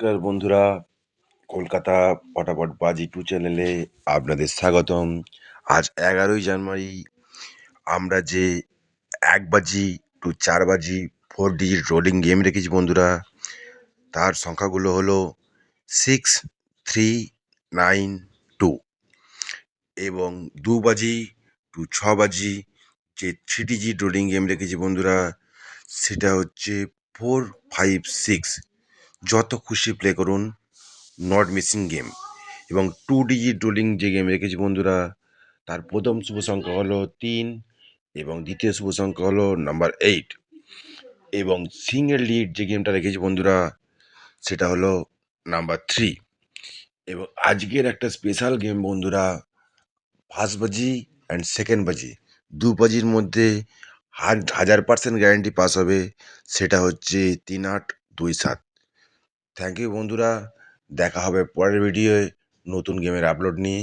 নমস্কার বন্ধুরা। কলকাতা পটাপট বাজি টু চ্যানেলে আপনাদের স্বাগতম। আজ এগারোই জানুয়ারি, আমরা যে এক বাজি টু চার বাজি ফোর ডিজিট রোলিং গেম রেখেছি বন্ধুরা, তার সংখ্যাগুলো হলো সিক্স থ্রি নাইন টু এবং দু বাজি টু ছ বাজি যে থ্রি ডিজিট রোলিং গেম রেখেছি বন্ধুরা, সেটা হচ্ছে ফোর ফাইভ সিক্স যত খুশি প্লে করুন নট মিসিং গেম এবং টু ডিজিট রোলিং যে গেম রেখেছি বন্ধুরা, তার প্রথম শুভ সংখ্যা হলো তিন এবং দ্বিতীয় শুভ সংখ্যা হলো নাম্বার এইট এবং সিঙ্গেল লিড যে গেমটা রেখেছি বন্ধুরা, সেটা হলো নাম্বার থ্রি এবং আজকের একটা স্পেশাল গেম বন্ধুরা ফার্স্ট বাজি অ্যান্ড সেকেন্ড বাজি। দু বাজির মধ্যে হাজ- হাজার পার্সেন্ট গ্যারান্টি পাস হবে, সেটা হচ্ছে তিন আট দুই সাত। থ্যাংক ইউ বন্ধুরা। দেখা হবে পরের ভিডিওয় নতুন গেমের আপলোড নিয়ে।